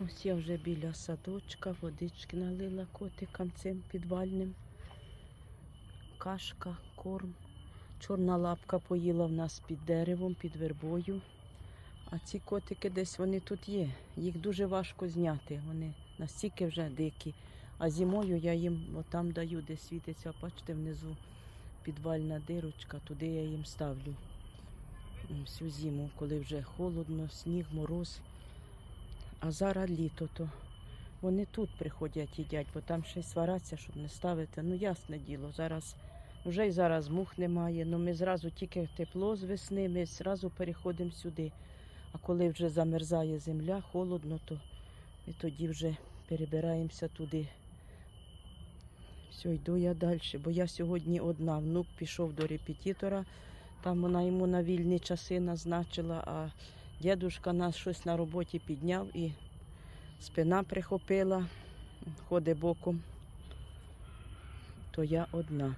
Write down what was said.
Ось я вже біля садочка, водички налила котикам цим підвальним. Кашка, корм. Чорна лапка поїла в нас під деревом, під вербою. А ці котики десь вони тут є. Їх дуже важко зняти. Вони настільки вже дикі. А зимою я їм отам даю, де світиться, бачите, внизу підвальна дирочка, туди я їм ставлю всю зиму, коли вже холодно, сніг, мороз. А зараз літо, то вони тут приходять їдять, бо там ще й свараться, щоб не ставити. Ну, ясне діло, зараз вже й зараз мух немає. Ну ми зразу тільки тепло з весни, ми зразу переходимо сюди. А коли вже замерзає земля, холодно, то ми тоді вже перебираємося туди. Все, йду я далі, бо я сьогодні одна. Внук пішов до репетитора, там вона йому на вільні часи назначила, а дідушка нас щось на роботі підняв і спина прихопила, ходить боком, то я одна.